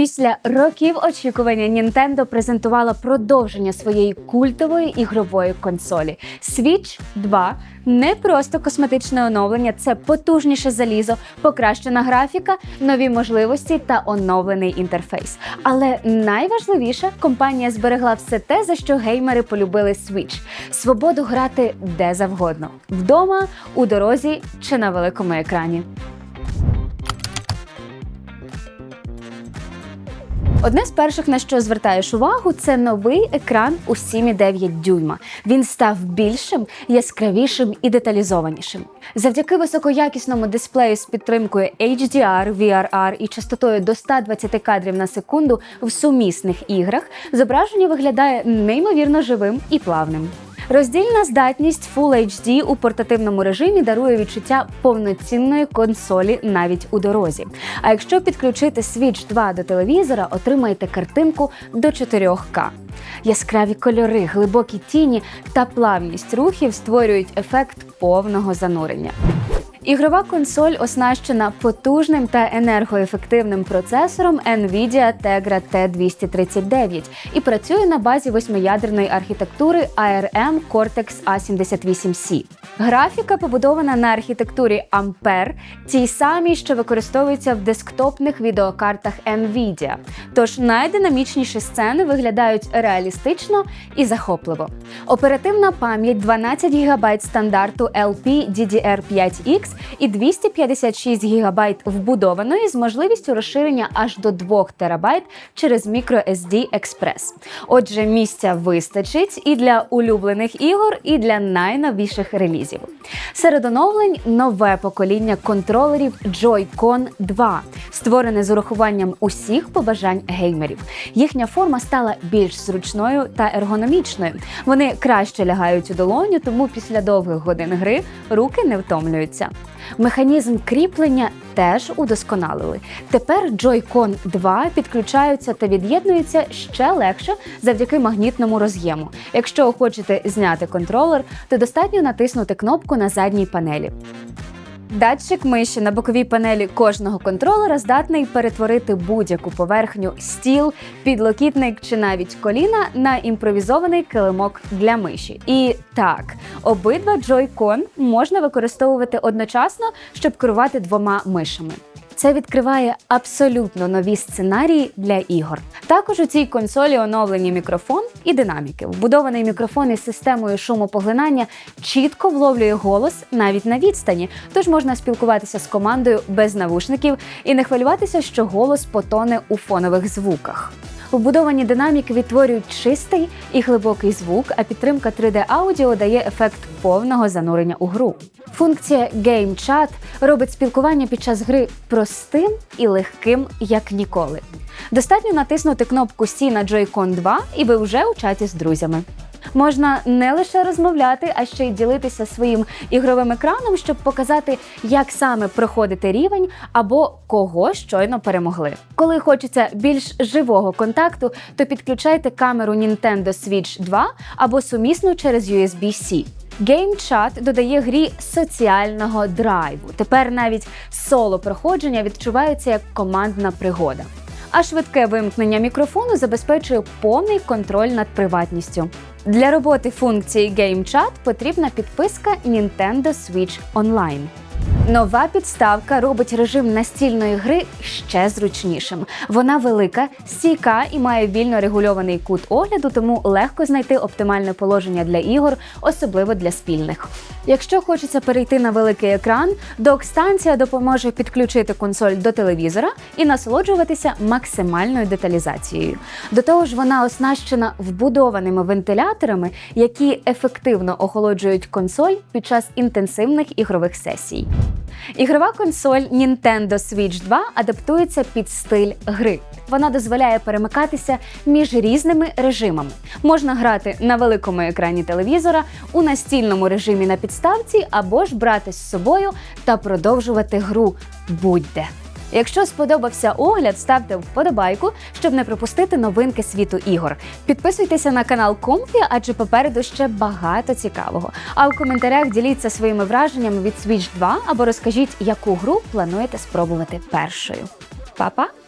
Після років очікування Nintendo презентувала продовження своєї культової ігрової консолі. Switch 2 не просто косметичне оновлення, це потужніше залізо, покращена графіка, нові можливості та оновлений інтерфейс. Але найважливіше, компанія зберегла все те, за що геймери полюбили Switch. свободу грати де завгодно вдома, у дорозі чи на великому екрані. Одне з перших, на що звертаєш увагу, це новий екран у 7,9 дюйма. Він став більшим, яскравішим і деталізованішим. Завдяки високоякісному дисплею з підтримкою HDR, VRR і частотою до 120 кадрів на секунду в сумісних іграх зображення виглядає неймовірно живим і плавним. Роздільна здатність Full HD у портативному режимі дарує відчуття повноцінної консолі навіть у дорозі. А якщо підключити Switch 2 до телевізора, отримаєте картинку до 4К. Яскраві кольори, глибокі тіні та плавність рухів створюють ефект повного занурення. Ігрова консоль оснащена потужним та енергоефективним процесором Nvidia Tegra T239 і працює на базі восьмиядерної архітектури ARM Cortex A78C. Графіка побудована на архітектурі Ampere, тій самій, що використовується в десктопних відеокартах Nvidia. Тож найдинамічніші сцени виглядають реалістично і захопливо. Оперативна пам'ять 12 ГБ стандарту LPDDR5X і 256 ГБ вбудованої з можливістю розширення аж до 2 ТБ через microSD Express. Отже, місця вистачить і для улюблених ігор, і для найновіших релізів. Серед оновлень нове покоління контролерів Joy-Con 2, створене з урахуванням усіх побажань геймерів. Їхня форма стала більш зручною та ергономічною. Вони краще лягають у долоню, тому після довгих годин гри руки не втомлюються. Механізм кріплення теж удосконалили. Тепер Joy-Con 2 підключаються та від'єднуються ще легше завдяки магнітному роз'єму. Якщо хочете зняти контролер, то достатньо натиснути кнопку на задній панелі. Датчик миші на боковій панелі кожного контролера здатний перетворити будь-яку поверхню, стіл, підлокітник чи навіть коліна на імпровізований килимок для миші. І так, обидва Joy-Con можна використовувати одночасно, щоб керувати двома мишами. Це відкриває абсолютно нові сценарії для ігор. Також у цій консолі оновлені мікрофон і динаміки. Вбудований мікрофон із системою шумопоглинання чітко вловлює голос навіть на відстані, тож можна спілкуватися з командою без навушників і не хвилюватися, що голос потоне у фонових звуках. Вбудовані динаміки відтворюють чистий і глибокий звук, а підтримка 3D-аудіо дає ефект повного занурення у гру. Функція Game Chat робить спілкування під час гри простим і легким, як ніколи. Достатньо натиснути кнопку C на Joy-Con 2, і ви вже у чаті з друзями. Можна не лише розмовляти, а ще й ділитися своїм ігровим екраном, щоб показати, як саме проходити рівень або кого щойно перемогли. Коли хочеться більш живого контакту, то підключайте камеру Nintendo Switch 2 або сумісну через USB-C. Game Chat додає грі соціального драйву. Тепер навіть соло проходження відчувається як командна пригода. А швидке вимкнення мікрофону забезпечує повний контроль над приватністю. Для роботи функції GameChat потрібна підписка Nintendo Switch Online. Нова підставка робить режим настільної гри ще зручнішим. Вона велика, стійка і має вільно регульований кут огляду, тому легко знайти оптимальне положення для ігор, особливо для спільних. Якщо хочеться перейти на великий екран, док-станція допоможе підключити консоль до телевізора і насолоджуватися максимальною деталізацією. До того ж, вона оснащена вбудованими вентиляторами, які ефективно охолоджують консоль під час інтенсивних ігрових сесій. Ігрова консоль Nintendo Switch 2 адаптується під стиль гри. Вона дозволяє перемикатися між різними режимами. Можна грати на великому екрані телевізора, у настільному режимі на підставці або ж брати з собою та продовжувати гру будь-де. Якщо сподобався огляд, ставте вподобайку, щоб не пропустити новинки світу ігор. Підписуйтеся на канал Комфі, адже попереду ще багато цікавого. А в коментарях діліться своїми враженнями від Switch 2 або розкажіть, яку гру плануєте спробувати першою. Па-па!